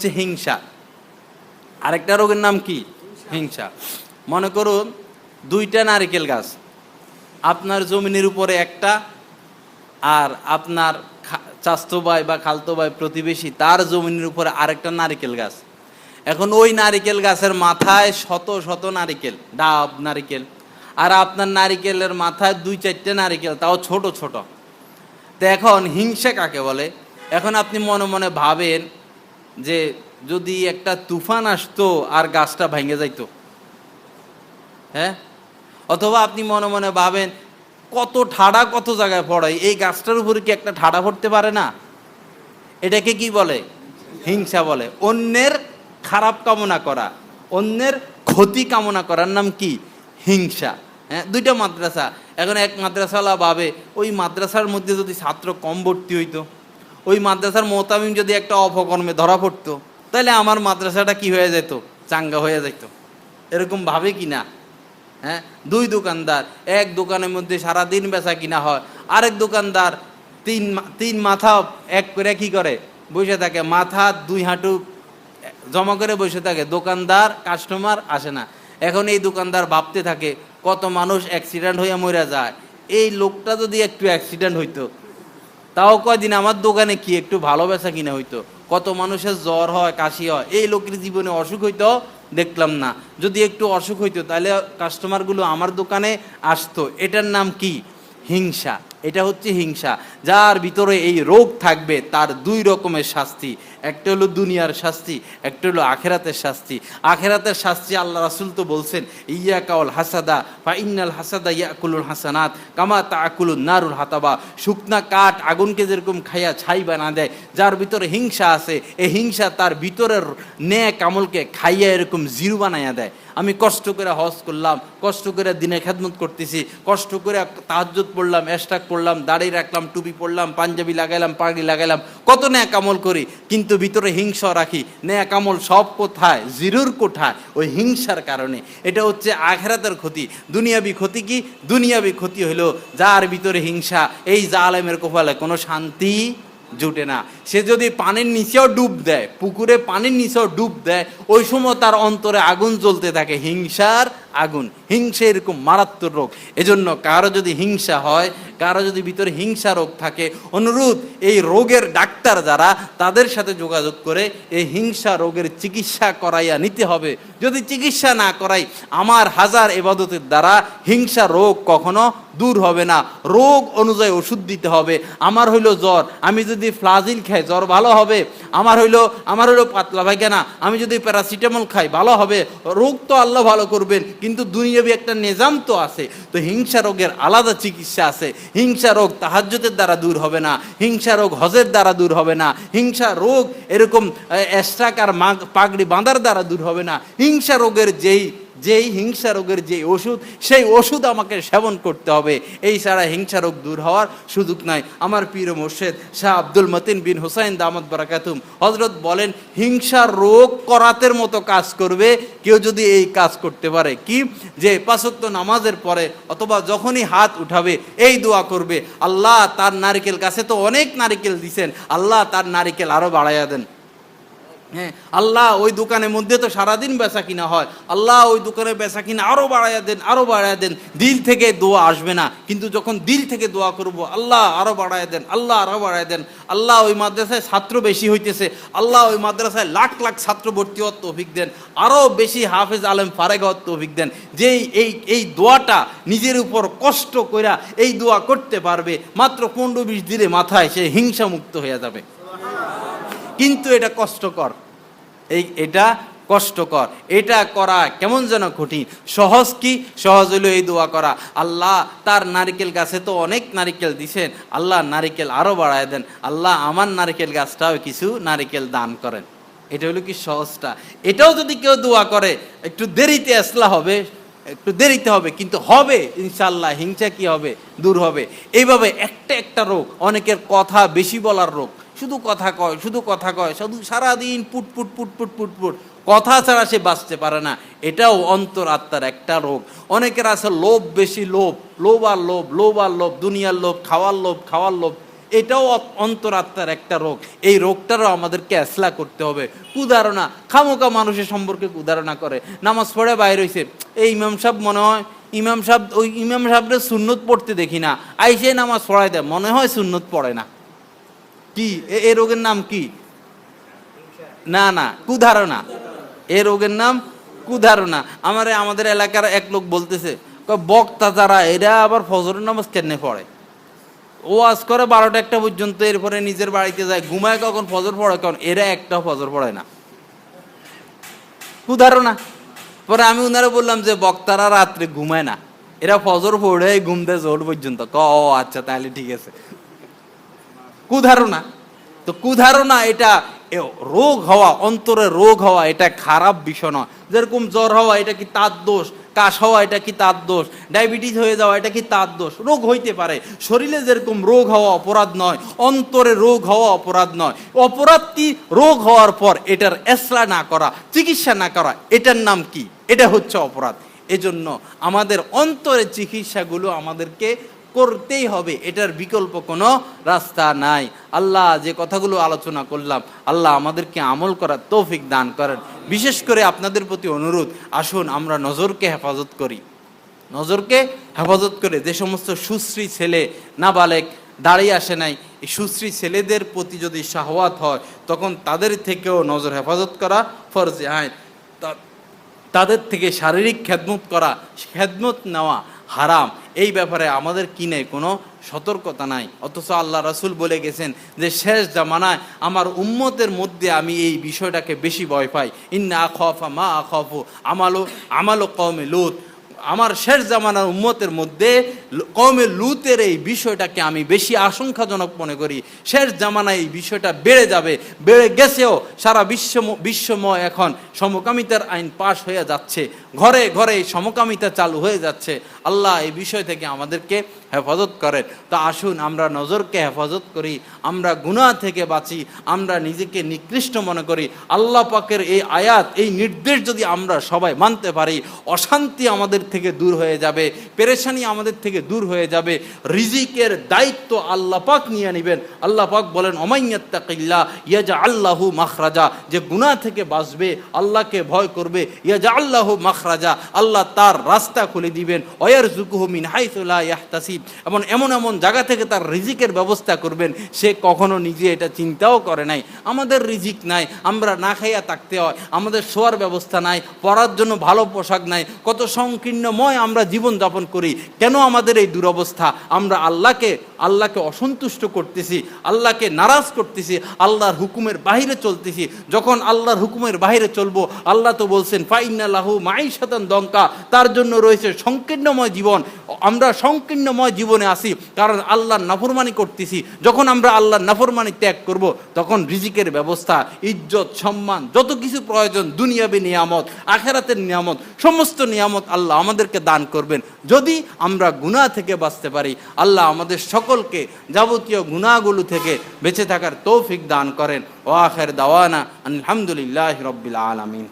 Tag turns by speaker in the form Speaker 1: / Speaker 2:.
Speaker 1: হচ্ছে হিংসা। আরেকটা রোগের নাম কি? হিংসা। মনে করুন, দুইটা নারিকেল গাছ, আপনার জমিনের উপরে একটা আর আপনার চাস্তো ভাই বা খালতো ভাই প্রতিবেশী, তার জমিনের উপরে আরেকটা নারিকেল গাছ। এখন ওই নারিকেল গাছের মাথায় শত শত নারিকেল, ডাব নারিকেল, আর আপনার নারিকেলের মাথায় দুই চারটে নারিকেল, তাও ছোট ছোট। তো এখন হিংসা কাকে বলে? এখন আপনি মনে মনে ভাবেন যে যদি একটা তুফান আসতো আর গাছটা ভেঙে যাইতো। হ্যাঁ? অথবা আপনি মনে মনে ভাবেন, কত ঠাডা কত জায়গায় পড়ে এই গাছটার উপরে কি একটা ঠাডা পড়তে পারে না? এটাকে কি বলে? হিংসা বলে। অন্যের খারাপ কামনা করা, অন্যের ক্ষতি কামনা করার নাম কি? হিংসা। হ্যাঁ? দুইটা মাদ্রাসা। এখন এক মাদ্রাসাওয়ালা ভাবে, ওই মাদ্রাসার মধ্যে যদি ছাত্র কম ভর্তি হইতো ওই মাদ্রাসার মোতামিম যদি একটা অপকর্মে ধরা পড়তো, তাহলে আমার মাদ্রাসাটা কি হয়ে যেত? চাঙ্গা হয়ে যেত। এরকম ভাবে কি না হ্যাঁ? দুই দোকানদার, এক দোকানের মধ্যে সারা দিন বেচা কিনা হয়, আরেক দোকানদার তিন তিন মাথা এক করে কি করে? বসে থাকে, মাথা দুই হাঁটু জমা করে বসে থাকে, দোকানদার কাস্টমার আসে না। এখন এই দোকানদার ভাবতে থাকে, কত মানুষ অ্যাক্সিডেন্ট হয়ে মরে যায়। এই লোকটা যদি একটু অ্যাক্সিডেন্ট হইতো তাও কয়দিন আমার দোকানে কি একটু ভালো বেচা কিনা হইতো? কত মানুষের জ্বর হয়, কাশি হয়, এই লোকের জীবনে অসুখ হইতো দেখলাম না। যদি একটু অসুখ হইতো, তাহলে কাস্টমারগুলো আমার দোকানে আসতো। এটার নাম কি? হিংসা। এটা হচ্ছে হিংসা। যার ভিতরে এই রোগ থাকবে, তার দুই রকমের শাস্তি। একটা হলো দুনিয়ার শাস্তি, একটা হলো আখেরাতের শাস্তি। আখেরাতের শাস্তি আল্লাহ রাসুল তো বলছেন ইয়া কাউল হাসাদা বা ইন্নাল হাসাদা ইয়াকুলুল হাসানাত কামা তা আকুলুল নারুল হাতাবা। শুকনা কাঠ আগুনকে যেরকম খাইয়া ছাই বানা দেয়, যার ভিতরে হিংসা আছে, এই হিংসা তার ভিতরের ন্যায় কামলকে খাইয়া এরকম জিরু বানাইয়া দেয়। আমি কষ্ট করে হজ করলাম, কষ্ট করে দিনে খেদমত করতেছি, কষ্ট করে তাহাজ্জুদ পড়লাম এস্টাক পড়লাম, দাড়ি রাখলাম, টুপি পড়লাম, পাঞ্জাবি লাগাইলাম, পাগড়ি লাগাইলাম, কত ন্যায় কামল করি, কিন্তু ভিতরে হিংসা রাখি ন্যায় কামল সব কোথায়, জিরুর কোঠায় ওই হিংসার কারণে। এটা হচ্ছে আখেরাতের ক্ষতি। দুনিয়াবি ক্ষতি কি? দুনিয়াবি ক্ষতি হলো যার ভিতরে হিংসা, এই জালেমের কোপালে কোনো শান্তি জুটে না। সে যদি পানির নিচেও ডুব দেয়, পুকুরে পানির নিচেও ডুব দেয়, ওই সময় তার অন্তরে আগুন জ্বলতে থাকে, হিংসার আগুন। হিংসা এরকম মারাত্মক রোগ। এজন্য কারও যদি হিংসা হয় কারও যদি ভিতরে হিংসা রোগ থাকে অনুরোধ এই রোগের ডাক্তার যারা, তাদের সাথে যোগাযোগ করে এই হিংসা রোগের চিকিৎসা করাইয়া নিতে হবে। যদি চিকিৎসা না করাই, আমার হাজার এবাদতের দ্বারা হিংসা রোগ কখনো দূর হবে না। রোগ অনুযায়ী ওষুধ দিতে হবে। আমার হইল জ্বর, আমি যদি ফ্লাজিল খাই, জ্বর ভালো হবে। আমার হইল আমার হইল পাতলা পায়খানা, আমি যদি প্যারাসিটামল খাই, ভালো হবে। রোগ তো আল্লাহ ভালো করবেন, কিন্তু দুনিয়াবি একটা নিজাম তো আছে। তো হিংসা রোগের আলাদা চিকিৎসা আছে। হিংসা রোগ তাহাজ্যতের দ্বারা দূর হবে না, হিংসা রোগ হজের দ্বারা দূর হবে না, হিংসা রোগ এরকম এস্ট্রাক আর পাগড়ি বাঁধার দ্বারা দূর হবে না, হিংসা রোগের যেই যেই হিংসা রোগের যে ওষুধ, সেই ওষুধ আমাকে সেবন করতে হবে। এই ছাড়া হিংসা রোগ দূর হওয়ার সুযোগ নাই। আমার প্রিয় মোর্শেদ শাহ আব্দুল মতিন বিন হুসাইন দামদ বারাকাতুম হজরত বলেন, হিংসা রোগ করাতের মতো কাজ করবে, কেউ যদি এই কাজ করতে পারে। কি? যে পাঁচক্ত নামাজের পরে অথবা যখনই হাত উঠাবে, এই দোয়া করবে, আল্লাহ তার নারিকেল গাছে তো অনেক নারিকেল দিছেন, আল্লাহ তার নারিকেল আরও বাড়াইয়া দেন। হ্যাঁ আল্লাহ ওই দোকানের মধ্যে তো সারাদিন বেচা কিনা হয়। আল্লাহ ওই দোকানে বেচা কিনা আরও বাড়াইয়া দেন আরও বাড়াইয়া দেন, দিল থেকে দোয়া আসবে না। কিন্তু যখন দিল থেকে দোয়া করব, আল্লাহ আরও বাড়াইয়া দেন, আল্লাহ আরও বাড়াইয়া দেন, আল্লাহ ওই মাদ্রাসায় ছাত্র বেশি হইতেছে, আল্লাহ ওই মাদ্রাসায় লাখ লাখ ছাত্র ভর্তি হওয়ার তৌফিক দেন আরও বেশি হাফেজ আলম ফারেক হওয়ার তৌফিক দেন। যেই এই এই দোয়াটা নিজের উপর কষ্ট কইরা এই দোয়া করতে পারবে, মাত্র পনেরো বিশ দিনে মাথায় সে হিংসা মুক্ত হয়ে যাবে। কিন্তু এটা কষ্টকর। এই, এটা কষ্টকর। এটা করা কেমন যেন কঠিন। সহজ কি? সহজ হলো এই দোয়া করা। আল্লাহ তার নারিকেল গাছে তো অনেক নারিকেল দিছেন। আল্লাহ নারিকেল আরও বাড়ায় দেন। আল্লাহ আমার নারিকেল গাছটাও কিছু নারিকেল দান করেন। এটা হলো কি সহজটা? এটাও যদি কেউ দোয়া করে, একটু দেরিতে আসলা হবে, একটু দেরিতে হবে, কিন্তু হবে ইনশাল্লাহ হিংসা কি হবে? দূর হবে। এইভাবে একটা একটা রোগ, অনেকের কথা বেশি বলার রোগ। শুধু কথা কয়, শুধু কথা কয়, শুধু সারাদিন পুট পুট পুট পুট পুট পুট। কথা ছাড়া সে বাঁচতে পারে না। এটাও অন্তর আত্মার একটা রোগ। অনেকের আছে লোভ বেশি, লোভ। লোভ আর লোভ লোভ আর লোভ, দুনিয়ার লোভ, খাওয়ার লোভ খাওয়ার লোভ। এটাও অ- অন্তরাত্মার একটা রোগ। এই রোগটারও আমাদেরকে এসলা করতে হবে। কুদারণা খামোকা মানুষের সম্পর্কে কুদারণা করে। নামাজ পড়ে বাইরে হয়েছে এই ইমাম সাহেব মনে হয়, ইমাম সাহেব, ওই ইমাম সাহেবের সুন্নত পড়তে দেখি না। আইসে নামাজ পড়ায় দেয়। মনে হয় সুন্নত পড়ে না। কি? এ- রোগের নাম কি? না না, কুধারণা। এ রোগের নাম কুধারণা। আমার, আমাদের এলাকার এক লোক বলতেছে বক্তা যারা, এরা আবার ফজরের নামাজ কেনে পড়ে? ও আজ করে বারোটা একটা পর্যন্ত, এরপরে নিজের বাড়িতে যায়, ঘুমায় কখন, ফজর পড়ে কখন, এরা একটা ফজর পড়ে না। কুধারণা। পরে আমি ওনারা বললাম যে, বক্তারা রাত্রে ঘুমায় না। এরা ফজর পড়ে ঘুমতে জোর পর্যন্ত। ক আচ্ছা তাহলে ঠিক আছে। কুধারণা। তো কুধারণা এটা রোগ হওয়া, অন্তরে রোগ হওয়া, এটা খারাপ বিষয় নয়। যেরকম জ্বর হওয়া, এটা কি তার দোষ? কাশ হওয়া, এটা কি তার দোষ? ডায়াবেটিস হয়ে যাওয়া, এটা কি তার দোষ? রোগ হইতে পারে। শরীরে যেরকম রোগ হওয়া অপরাধ নয়, অন্তরে রোগ হওয়া অপরাধ নয়। অপরাধটি রোগ হওয়ার পর এটার এসলা না করা, চিকিৎসা না করা, এটার নাম কি? এটা হচ্ছে অপরাধ। এজন্য আমাদের অন্তরের চিকিৎসাগুলো আমাদেরকে করতেই হবে, এটার বিকল্প কোনো রাস্তা নাই। আল্লাহ যে কথাগুলো আলোচনা করলাম, আল্লাহ আমাদেরকে আমল করার তৌফিক দান করেন। বিশেষ করে আপনাদের প্রতি অনুরোধ, আসুন আমরা নজরকে হেফাজত করি। নজরকে হেফাজত করে যে সমস্ত সুশ্রী ছেলে নাবালেক দাঁড়িয়ে আসে নাই, এই সুশ্রী ছেলেদের প্রতি যদি শাহওয়াত হয়, তখন তাদের থেকেও নজর হেফাজত করা ফরজে আইন। তাদের থেকে শারীরিক খেদমত করা, খেদমত নেওয়া হারাম। এই ব্যাপারে আমাদের কিনে কোনো সতর্কতা নাই। অথচ আল্লাহ রাসুল বলে গেছেন যে, শেষ জামানায় আমার উম্মতের মধ্যে আমি এই বিষয়টাকে বেশি ভয় পাই। ইন্না আখফা মা আখফু আমালো আমালো কমে লুত। আমার শেষ জামানার উম্মতের মধ্যে কমে লুতের এই বিষয়টাকে আমি বেশি আশঙ্কাজনক মনে করি। শেষ জামানায় এই বিষয়টা বেড়ে যাবে, বেড়ে গেছেও সারা বিশ্ব বিশ্বময় এখন সমকামিতার আইন পাশ হয়ে যাচ্ছে। ঘরে ঘরে সমকামিতা চালু হয়ে যাচ্ছে। আল্লাহ এই বিষয় থেকে আমাদেরকে হেফাজত করেন। তা আসুন আমরা নজরকে হেফাজত করি, আমরা গুনাহ থেকে বাঁচি, আমরা নিজেকে নিকৃষ্ট মনে করি। আল্লাহ পাকের এই আয়াত, এই নির্দেশ যদি আমরা সবাই মানতে পারি, অশান্তি আমাদের থেকে দূর হয়ে যাবে, পেরেশানি আমাদের থেকে দূর হয়ে যাবে, রিজিকের দায়িত্ব আল্লাহ পাক নিয়ে নেবেন। আল্লাহ পাক বলেন অমাইয়াত্তাকিল্লা ইয়াজা আল্লাহু মাখরাজা। যে গুনাহ থেকে বাঁচবে, আল্লাহকে ভয় করবে ইয়াজা আল্লাহু মাখরাজা। আল্লাহ তার রাস্তা খুলে দিবেন। অয়ার জুকুহু মিন হাইসুলা ইয়াহতাসিব। এমন এমন এমন জায়গা থেকে তার রিজিকের ব্যবস্থা করবেন, সে কখনো নিজে এটা চিন্তাও করে নাই। আমাদের রিজিক নাই, আমরা না খাইয়া থাকতে হয়, আমাদের শোয়ার ব্যবস্থা নাই পরার জন্য ভালো পোশাক নাই, কত সংকীর্ণময় আমরা জীবন যাপন করি। কেন আমাদের এই দুরবস্থা? আমরা আল্লাহকে আল্লাহকে অসন্তুষ্ট করতেছি, আল্লাহকে নারাজ করতেছি, আল্লাহর হুকুমের বাইরে চলতেছি। যখন আল্লাহর হুকুমের বাইরে চলবো, আল্লাহ তো বলছেন, ফাইন্না মাই শতান দঙ্কা তার জন্য রয়েছে সংকীর্ণময় জীবন। আমরা সংকীর্ণময় জীবনে আসি, কারণ আল্লাহর নাফরমানি করতেছি। যখন আমরা আল্লাহর নাফরমানি ত্যাগ করব, তখন রিজিকের ব্যবস্থা, ইজ্জত, সম্মান, যত কিছু প্রয়োজন, দুনিয়াবি নিয়ামত, আখেরাতের নিয়ামত সমস্ত নিয়ামত আল্লাহ আমাদেরকে দান করবেন। যদি আমরা গুণা থেকে বাঁচতে পারি, আল্লাহ আমাদের সকলকে যাবতীয় গুণাগুলো থেকে বেঁচে থাকার তৌফিক দান করেন। ও আখের দাওয়ানা আলহামদুলিল্লাহ রব্বিল আলমিন।